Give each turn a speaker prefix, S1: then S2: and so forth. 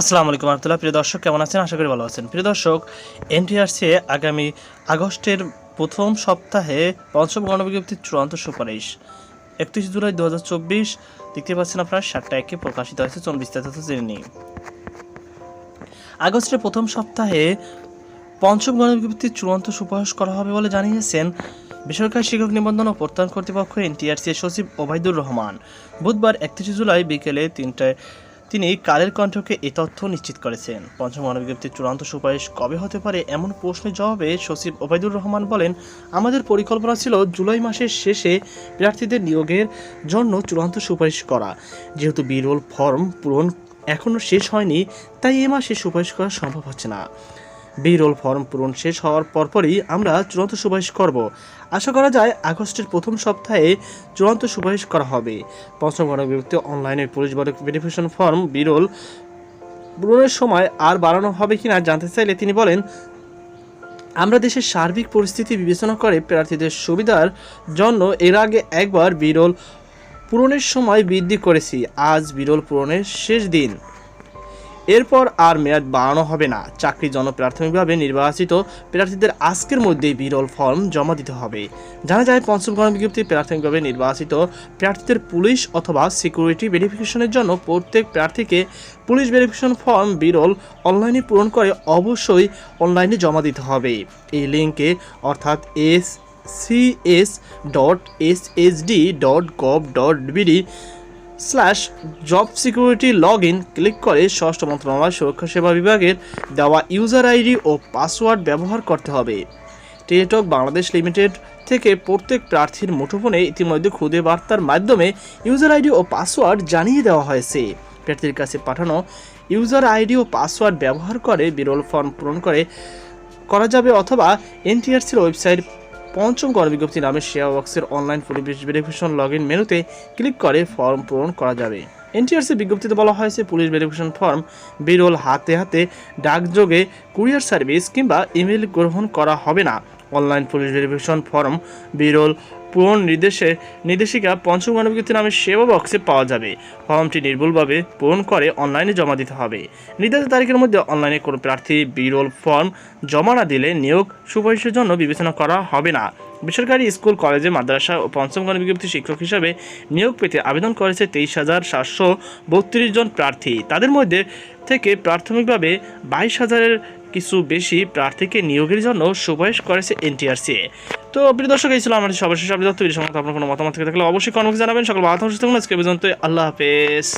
S1: আসসালামু আলাইকুম রহমতুল্লাহ। প্রিয় দর্শক, কেমন আছেন? আশা করি ভালো আছেন। প্রিয় দর্শক এনটিআরসি আগামী আগস্টের প্রথম সপ্তাহে পঞ্চম গণবিজ্ঞপ্তির চূড়ান্ত সুপারিশ। একত্রিশ জুলাই দু হাজার চব্বিশ, দেখতে পাচ্ছেন আপনারা, সাতটা একে প্রকাশিত হয়েছে চলুন বিস্তারিত জেনে নিই। আগস্টের প্রথম সপ্তাহে পঞ্চম গণবিজ্ঞপ্তির চূড়ান্ত সুপারিশ করা হবে বলে জানিয়েছেন বেসরকারি শিক্ষক নিবন্ধন ও প্রত্যয়ন কর্তৃপক্ষ এনটিআরসি সচিব ওবায়দুর রহমান। বুধবার একত্রিশে জুলাই বিকেলে তিনটায় তিনি কালের কণ্ঠকে এ তথ্য নিশ্চিত করেছেন। পঞ্চম গণবিজ্ঞপ্তির চূড়ান্ত সুপারিশ কবে হতে পারে এমন প্রশ্নের জবাবে সচিব ওবায়দুর রহমান বলেন, আমাদের পরিকল্পনা ছিল জুলাই মাসের শেষে প্রার্থীদের নিয়োগের জন্য চূড়ান্ত সুপারিশ করা। যেহেতু বিরল ফর্ম পূরণ এখনও শেষ হয়নি, তাই এ মাসে সুপারিশ করা সম্ভব হচ্ছে না। বিরল ফর্ম পূরণ শেষ হওয়ার পরপরই আমরা চূড়ান্ত সুপারিশ করব। আশা করা যায় আগস্টের প্রথম সপ্তাহে চূড়ান্ত সুপারিশ করা হবে। পঞ্চম গণবিভক্তি অনলাইনে পুলিশ ভেরিফিকেশন ফর্ম বিরল পূরণের সময় আর বাড়ানো হবে কিনা জানতে চাইলে তিনি বলেন, আমরা দেশের সার্বিক পরিস্থিতি বিবেচনা করে প্রার্থীদের সুবিধার জন্য এর আগে একবার বিরল পূরণের সময় বৃদ্ধি করেছি। আজ বিরল পূরণের শেষ দিন। এরপর আর মেয়াদ বাড়ানো হবে না। চাকরির জন্য প্রাথমিকভাবে নির্বাচিত প্রার্থীদের আজকের মধ্যেই বিরল ফর্ম জমা দিতে হবে। জানা যায়, পঞ্চম গণবিজ্ঞপ্তি প্রাথমিকভাবে নির্বাচিত প্রার্থীদের পুলিশ অথবা সিকিউরিটি ভেরিফিকেশনের জন্য প্রত্যেক প্রার্থীকে পুলিশ ভেরিফিকেশন ফর্ম বিরল অনলাইনে পূরণ করে অবশ্যই অনলাইনে জমা দিতে হবে। এই লিঙ্কে অর্থাৎ S CS dot S S D dot gov dot BD slash job security log in click করে স্বরাষ্ট্র মন্ত্রণালয় সুরক্ষা সেবা বিভাগের দেওয়া ইউজার আইডি ও পাসওয়ার্ড ব্যবহার করতে হবে। টেলিটক বাংলাদেশ লিমিটেড থেকে প্রত্যেক প্রার্থীর মুঠোফোনে ইতিমধ্যে খুদে বার্তার মাধ্যমে ইউজার আইডি ও পাসওয়ার্ড জানিয়ে দেওয়া হয়েছে। প্রার্থীর কাছে পাঠানো ইউজার আইডি ও পাসওয়ার্ড ব্যবহার করে বিরল ফর্ম পূরণ করে করা যাবে অথবা এনটিআরসির ওয়েবসাইট পঞ্চম গণবিজ্ঞপ্তি নামে শেয়ার বক্সের অনলাইন পরিবেশ ভেরিফিকেশন লগ ইন মেনুতে ক্লিক করে ফর্ম পূরণ করা যাবে। এনটিআরসি বিজ্ঞপ্তিতে বলা হয়েছে, পুলিশ ভেরিফিকেশন ফর্ম বিরল, হাতে হাতে, ডাকযোগে কুরিয়ার সার্ভিস কিংবা ইমেল গ্রহণ করা হবে না। অনলাইন পুলিশ ভেরিফিকেশন ফর্ম বিরল পূরণ নির্দেশে নির্দেশিকা পঞ্চম গণবিজ্ঞপ্তি নামে সেবা বক্সে পাওয়া যাবে। ফর্মটি নির্ভুলভাবে পূরণ করে অনলাইনে জমা দিতে হবে। নির্ধারিত তারিখের মধ্যে অনলাইনে কোনো প্রার্থী, বিরল ফর্ম জমা না দিলে নিয়োগ সুপারিশের জন্য বিবেচনা করা হবে না। বেসরকারি স্কুল, কলেজে, মাদ্রাসা ও পঞ্চম গণবিজ্ঞপ্তি শিক্ষক হিসাবে নিয়োগ পেতে আবেদন করেছে তেইশ হাজার সাতশো বত্রিশ জন প্রার্থী। তাদের মধ্যে থেকে প্রাথমিকভাবে বাইশ হাজারের কিছু বেশি প্রার্থীকে নিয়োগের জন্য সুপারিশ করেছে এনটিআরসি। তো প্রিয় দর্শক, এই ছিল আমাদের সর্বশেষ আপডেট তো এই সময় আপনার কোনো মতামত থেকে থাকলে অবশ্যই কর্মকে জানাবেন। সকল বাধা আজকে পর্যন্ত আল্লাহ হাফেজ।